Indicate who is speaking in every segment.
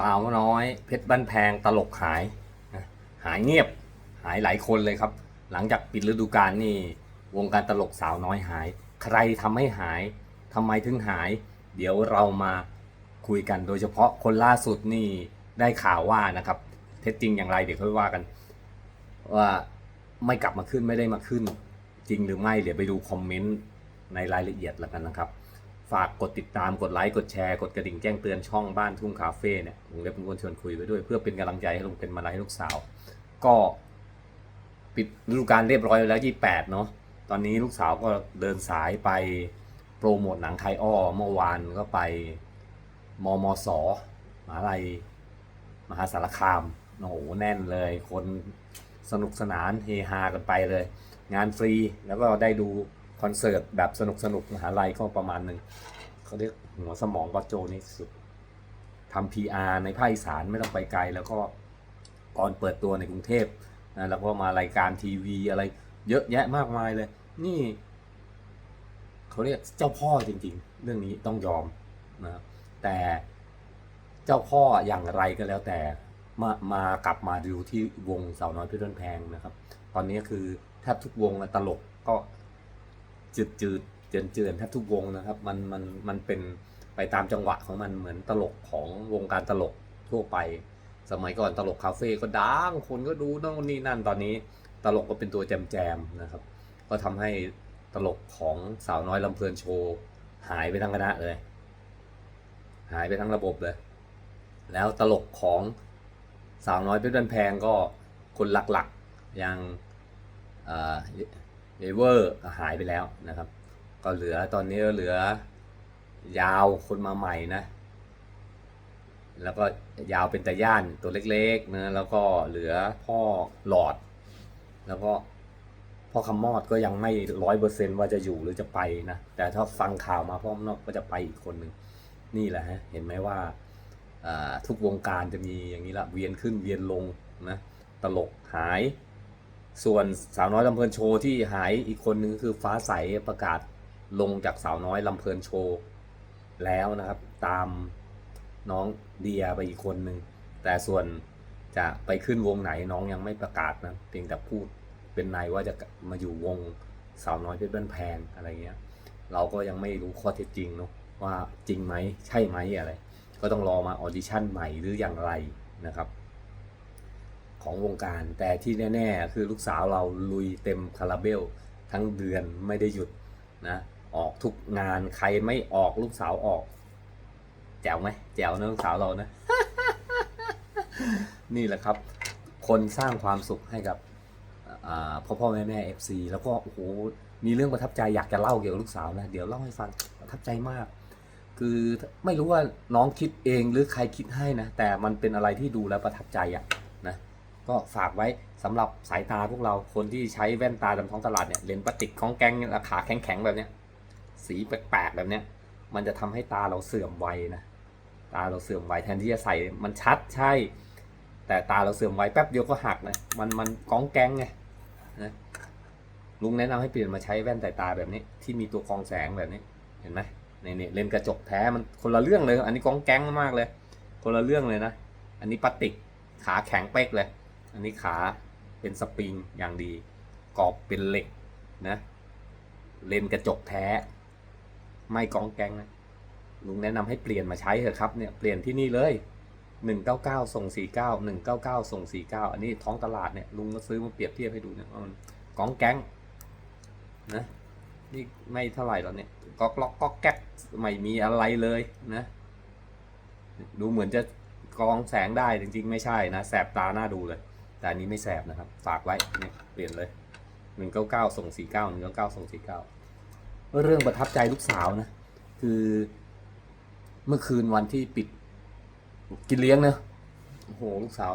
Speaker 1: สาวน้อย เพชรบ้านแพงตลกหายนะหายเงียบหายหลายคนเลยครับ หลังจากปิดฤดูกาลนี่วงการตลกสาวน้อยหาย ใครทำให้หายทำไมถึงหาย เดี๋ยวเรามาคุยกันโดยเฉพาะคนล่าสุดนี่ได้ข่าวว่านะครับ เท็จจริงอย่างไรเดี๋ยวค่อยว่ากัน ว่าไม่กลับมาขึ้นไม่ได้มาขึ้น จริงหรือไม่เดี๋ยวไปดูคอมเมนต์ในรายละเอียดแล้วกันนะครับ ฝากกดติดตามกดไลค์กดแชร์กดกระดิ่งแจ้งเตือนช่องบ้านทุ่งคาเฟ่เนี่ยลุงเล็บเป็นคนชวนคุยไปด้วยเพื่อเป็นกำลังใจให้ลุงเป็นมาลัยให้ลูกสาว ก็ปิดฤดูกาลเรียบร้อยแล้ว28เนาะตอนนี้ลูกสาวก็เดินสายไปโปรโมทหนังไทยอ้อเมื่อวานก็ไปมมสมหาลัยมหาสารคามโอ้โหแน่นเลย คนสนุกสนานเฮฮากันไปเลย งานฟรีแล้วก็ได้ดู คอนเสิร์ตแบบสนุกสนุกมหาลัยก็ประมาณหนึ่งเขาเรียกหัวสมองวัโจนี่สุดทำ PR ในภาคอีสานไม่ต้องไปไกล แล้วก็ก่อนเปิดตัวในกรุงเทพนะแล้วก็มารายการทีวีอะไรเยอะแยะมากมายเลย นี่เขาเรียกเจ้าพ่อจริง ๆ เรื่องนี้ต้องยอมนะแต่เจ้าพ่ออย่างไรก็แล้วแต่มามากลับมาดูที่วงสาวน้อยเพื่อนแพงนะครับ ตอนนี้คือแทบทุกวงตลกก็ จืดจืดเจือนเจือนแทบทุกวงนะครับ มันมันมันเป็นไปตามจังหวะของมันเหมือนตลกของวงการตลกทั่วไป สมัยก่อนตลกคาเฟ่ก็ดังคนก็ดูนั่นนี่นั่นตอนนี้ ตลกก็เป็นตัวแจมแจมๆนะครับ ก็ทำให้ตลกของสาวน้อยลำเพลินโชว์หายไปทั้งคณะเลย หายไปทั้งระบบเลย แล้วตลกของสาวน้อยเพชรบันแพงก็คนหลักๆอย่าง เอ่อเวอร์หายไปแล้วนะครับ ก็เหลือตอนนี้เหลือยาวคนมาใหม่นะ แล้วก็ยาวเป็นตาย่านตัวเล็กๆนะแล้วก็เหลือพ่อหลอด แล้วก็พ่อคำมอดก็ยังไม่ร้อยเปอร์เซนว่าจะอยู่หรือจะไปนะ แต่ถ้าฟังข่าวมาพ่อคำมอดก็จะไปอีกคนหนึ่งนี่แหละฮะเห็นไหมว่าอ่าทุกวงการจะมีอย่างนี้ละเวียนขึ้นเวียนลงนะตลกหาย ส่วนสาวน้อยลำเพลินโชว์ที่หายอีกคนนึงคือฟ้าใสประกาศลงจากสาวน้อยลำเพลินโชว์แล้วนะครับ ตามน้องเดียไปอีกคนนึงแต่ส่วนจะไปขึ้นวงไหนน้องยังไม่ประกาศนะเพียงแต่พูดเป็นในว่าจะมาอยู่วงสาวน้อยเพชรบ้านแพงอะไรเงี้ย เราก็ยังไม่รู้ข้อเท็จจริงเนาะว่าจริงไหมใช่ไหมอะไร ก็ต้องรอมาออดิชั่นใหม่หรืออย่างไรนะครับ ของวงการ แต่ที่แน่ ๆ คือลูกสาวเราลุยเต็มคาราเบล ทั้งเดือนไม่ได้หยุดนะออกทุกงานใครไม่ออกลูกสาวออก แจ๋วไหมแจ๋วนะลูกสาวเรานะ นี่แหละครับ คนสร้างความสุขให้กับพ่อพ่อแม่แม่เอฟซีแล้วก็โอ้โหมีเรื่องประทับใจอยากจะเล่าเกี่ยวกับลูกสาวนะเดี๋ยวเล่าให้ฟังประทับใจมาก คือไม่รู้ว่าน้องคิดเองหรือใครคิดให้นะแต่มันเป็นอะไรที่ดูแล้วประทับใจอะนะ ก็ฝากไว้สำหรับสายตาพวกเราคนที่ใช้แว่นตาตามท้องตลาดเนี่ยเลนส์พลาสติกของแกงราคาแข็งๆแบบเนี้ยสีแปลกๆแบบเนี้ยมันจะทำให้ตาเราเสื่อมไวนะตาเราเสื่อมไวแทนที่จะใส่มันชัดใช่ แต่ตาเราเสื่อมไวแป๊บเดียวก็หักนะมันมันก้องแกงไงนะลุงแนะนำให้เปลี่ยนมาใช้แว่นสายตาแบบนี้ที่มีตัวกรองแสงแบบนี้เห็นไหมนี่นี่เลนส์กระจกแท้มันคนละเรื่องเลย อันนี้ก้องแกงมากเลย คนละเรื่องเลยนะ อันนี้พลาสติกขาแข็งเป๊กเลย อันนี้ขาเป็นสปริงอย่างดี กรอบเป็นเหล็กนะ เลนกระจกแท้ ไม่กองแกงนะลุงแนะนำให้เปลี่ยนมาใช้เถอะครับเนี่ยเปลี่ยนที่นี่เลย 199 ส่ง 49 199 ส่ง 49 อันนี้ท้องตลาดเนี่ยลุงก็ซื้อมาเปรียบเทียบให้ดูเนี่ยว่ามันกองแกงนะนี่ไม่เท่าไหร่แล้วเนี่ยก๊อกล็อกก๊อกแก๊กไม่มีอะไรเลยนะ ดูเหมือนจะกรองแสงได้จริงๆ ไม่ใช่นะ แสบตาหน้าดูเลย แต่อันนี้ไม่แสบนะครับ ฝากไว้เนี่ยเปลี่ยนเลย199ส่ง49 199ส่ง49เก้าเรื่องประทับใจลูกสาวนะ คือเมื่อคืนวันที่ปิดกินเลี้ยงเนอะโอ้โหลูกสาว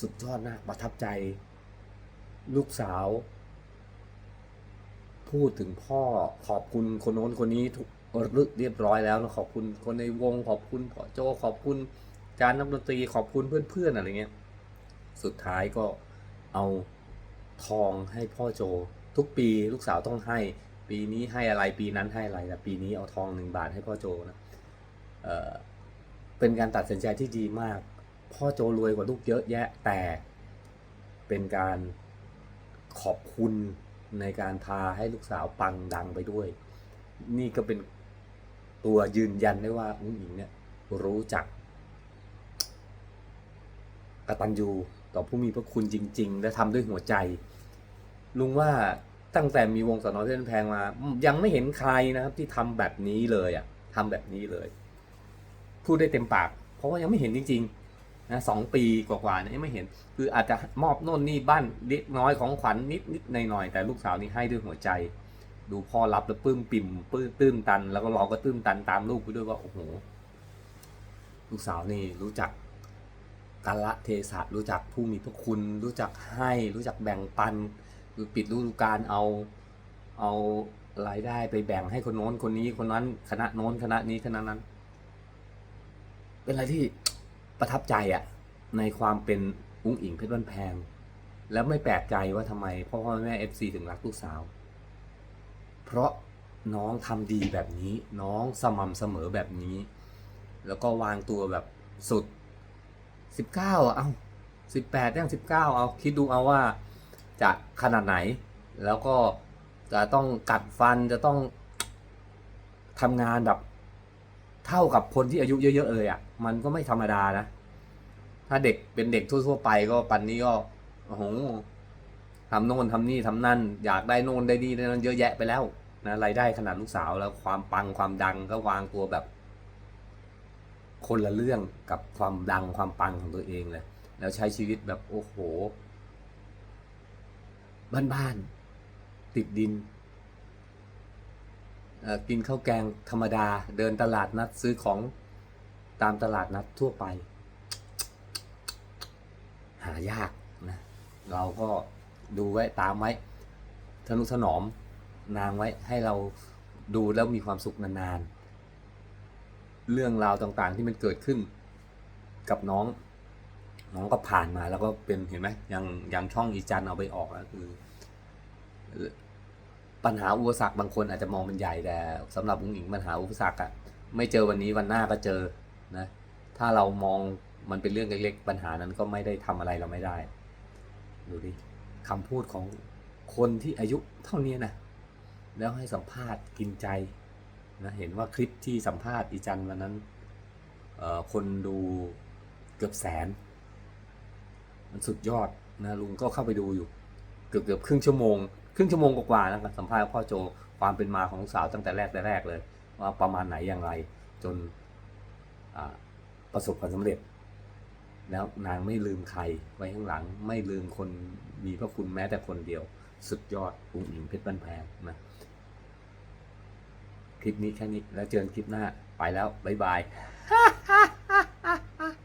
Speaker 1: สุดยอดมากประทับใจ ลูกสาว พูดถึงพ่อขอบคุณคนโน้นคนนี้ทุกเรียบร้อยแล้วนะขอบคุณคนในวงขอบคุณพ่อโจขอบคุณอาจารย์นักดนตรีขอบคุณเพื่อนๆอะไรเงี้ย สุดท้ายก็เอาทองให้พ่อโจ ทุกปีลูกสาวต้องให้ ปีนี้ให้อะไรปีนั้นให้อะไรแต่ปีนี้เอาทองหนึ่งบาทให้พ่อโจนะเออเป็นการตัดสินใจที่ดีมาก พ่อโจรวยกว่าลูกเยอะแยะ แต่เป็นการขอบคุณในการพาให้ลูกสาวปังดังไปด้วย นี่ก็เป็นตัวยืนยันได้ว่าอุ้งอิงเนี่ยรู้จักกตัญญู ต่อผู้มีพระคุณจริง ๆ และทำด้วยหัวใจ ลุงว่าตั้งแต่มีวงสนอเพื่อนแพงมา ยังไม่เห็นใครนะครับที่ทำแบบนี้เลยอะทำแบบนี้เลย พูดได้เต็มปาก เพราะว่ายังไม่เห็นจริงๆนะสองปีกว่าๆเนี่ยไม่เห็น คืออาจจะมอบโน่นนี่บ้านเล็กน้อยของขวัญนิดนิดหน่อยหน่อยๆแต่ลูกสาวนี่ให้ด้วยหัวใจ ดูพ่อรับแล้วปื้มปิ่มปื้มตื้นตัน แล้วก็เราก็ตื้นตันตามลูกไปด้วยว่าโอ้โหลูกสาวนี่รู้จัก กาละเทศะรู้จักผู้มีพระคุณ รู้จักให้ รู้จักแบ่งปันคือปิดฤดูกาลเอาเอารายได้ไปแบ่งให้คนโน้นคนนี้คนนั้นคณะโน้นคณะนี้คณะนั้น เป็นอะไรที่ประทับใจอะในความเป็นอุ้งอิงเพชรบ้านแพง แล้วไม่แปลกใจว่าทำไมพ่อพ่อแม่เอฟซีถึงรักลูกสาว เพราะน้องทำดีแบบนี้ น้องสม่ำเสมอแบบนี้ แล้วก็วางตัวแบบสุด สิบเก้าเอาสิบแปดย่างสิบเก้าเอาคิดดูเอาว่าจะขนาดไหน แล้วก็จะต้องกัดฟันจะต้องทำงานแบบเท่ากับคนที่อายุเยอะๆเลยอะ่ะ มันก็ไม่ธรรมดานะ ถ้าเด็กเป็นเด็กทั่วๆไปก็ปันนี้ก็โอ้โหทำโน่นทำนี่ทำนั่น อยากได้โน่นได้นี่ได้นั่นเยอะแยะไปแล้วนะรายได้ขนาดลูกสาวแล้วความปังความดังก็วางตัวแบบ คนละเรื่องกับความดังความปังของตัวเองเลย แล้วใช้ชีวิตแบบโอ้โห บ้านๆ ติดดิน กินข้าวแกงธรรมดา เดินตลาดนัดซื้อของตามตลาดนัดทั่วไป หายากนะ เราก็ดูไว้ตามไว้ทนุถนอมนางไว้ให้เราดูแล้วมีความสุขนานๆ เรื่องราวต่างๆ ที่มันเกิดขึ้นกับน้อง น้องก็ผ่านมาแล้วก็เป็นเห็นไหมยังยังช่องอีจันเอาไปออกแล้วคือ ปัญหาอุปสรรคบางคนอาจจะมองเป็นใหญ่แต่สำหรับลุงหญิงปัญหาอุปสรรคอะไม่เจอวันนี้วันหน้าก็เจอนะถ้าเรามองมันเป็นเรื่องเล็กๆ ปัญหานั้นก็ไม่ได้ทำอะไรเราไม่ได้ดูดิคำพูดของคนที่อายุเท่านี้นะแล้วให้สัมภาษณ์กินใจ นะเห็นว่าคลิปที่สัมภาษณ์อีจันวันนั้นคนดูเกือบแสน มันสุดยอดนะลุงก็เข้าไปดูอยู่ เกือบเกือบครึ่งชั่วโมง ครึ่งชั่วโมงกว่าๆนะครับสัมภาษณ์พ่อโจความเป็นมาของลูกสาวตั้งแต่แรกแต่แรกเลย ว่าประมาณไหนอย่างไร จนประสบความสำเร็จ แล้วนางไม่ลืมใครไว้ข้างหลังไม่ลืมคนมีพระคุณแม้แต่คนเดียว สุดยอดอุ้งอิงเพชรบ้านแพงนะ คลิปนี้แค่นี้แล้วเจอกันคลิปหน้าไปแล้วบ๊ายบาย